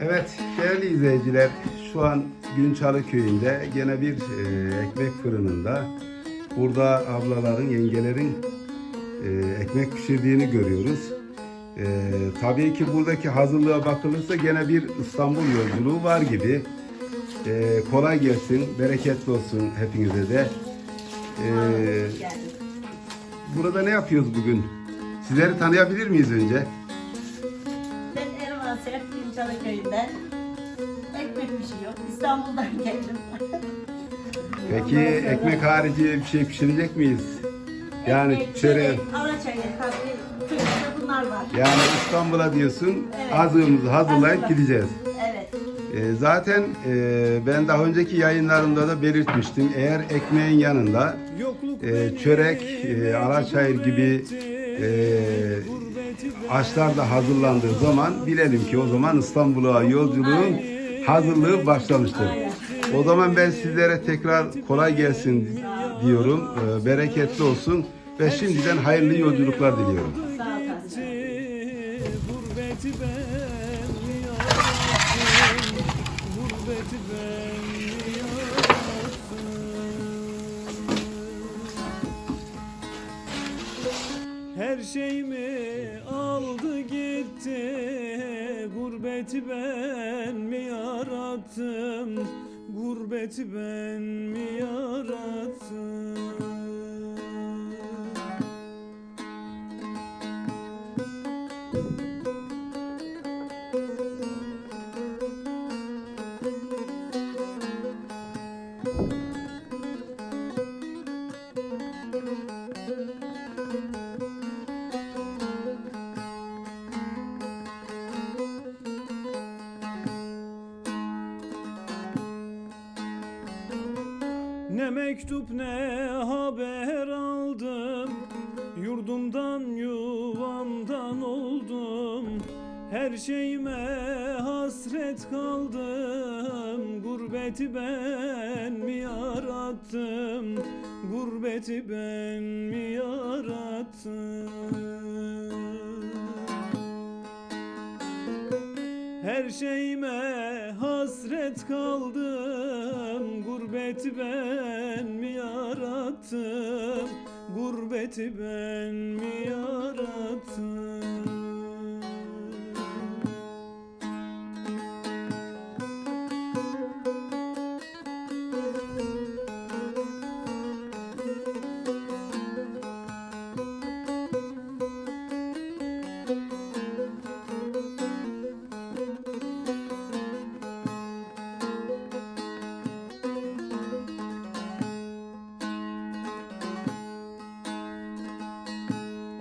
Evet değerli izleyiciler şu an Günçalı köyünde gene bir e, ekmek fırınında burada ablaların yengelerin e, ekmek pişirdiğini görüyoruz. E, tabii ki buradaki hazırlığa bakılırsa gene bir İstanbul yolculuğu var gibi. E, kolay gelsin, bereketli olsun hepinize de. E, burada ne yapıyoruz bugün? Sizleri tanıyabilir miyiz önce? Serp Günçalı köyünden ekmek pişiriyor. İstanbul'dan geldim. Peki sonra ekmek harici bir şey pişirecek miyiz? Yani ekmek, çörek, çörek, alaçayı, tabii köyümüzde bunlar var. yani İstanbul'a diyorsun Evet. azığımızı hazırlayıp Hazırla. gideceğiz. Evet. Ee, zaten e, ben daha önceki yayınlarımda da belirtmiştim. Eğer ekmeğin yanında e, çörek, e, alaçayır gibi e, aşlar da hazırlandığı zaman bilelim ki o zaman İstanbul'a yolculuğun hazırlığı başlamıştır. O zaman ben sizlere tekrar kolay gelsin diyorum. Ee, bereketli olsun ve şimdiden hayırlı yolculuklar diliyorum. Sağ ol Her şeyimi aldı gitti Gurbeti ben mi yarattım? Gurbeti ben mi yarattım Ne mektup ne haber aldım. Yurdumdan yuvamdan oldum. Her şeyime hasret kaldım. Gurbeti ben mi yarattım? Gurbeti ben mi yarattım? Her şeyime hasret kaldım Gurbeti ben mi yarattım? Gurbeti ben mi yarattım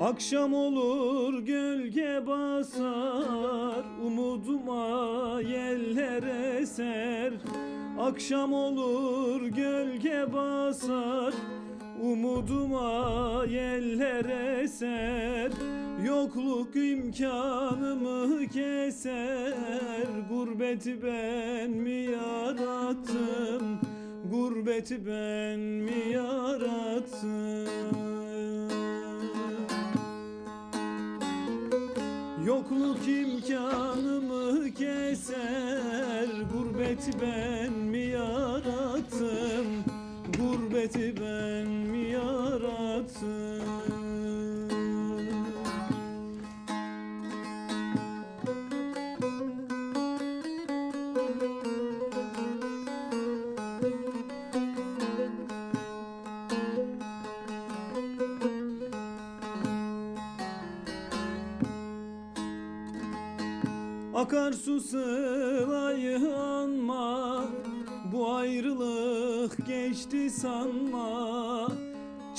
Akşam olur gölge basar Umuduma yeller eser. Akşam olur gölge basar Umuduma yeller eser. Yokluk imkanımı keser Gurbeti ben mi yarattım? Gurbeti ben mi yarattım Yokluk imkanımı keser? Gurbeti ben mi yarattım? Gurbeti ben mi yarattım Akarsu sılayı anma Bu ayrılık geçti sanma.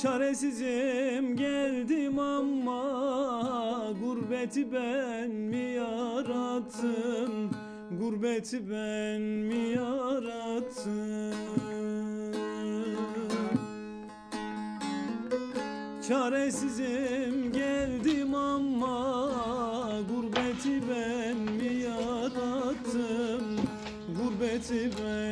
Çaresizim geldim ama Gurbeti ben mi yarattım? Gurbeti ben mi yarattım? Çaresizim nasip et.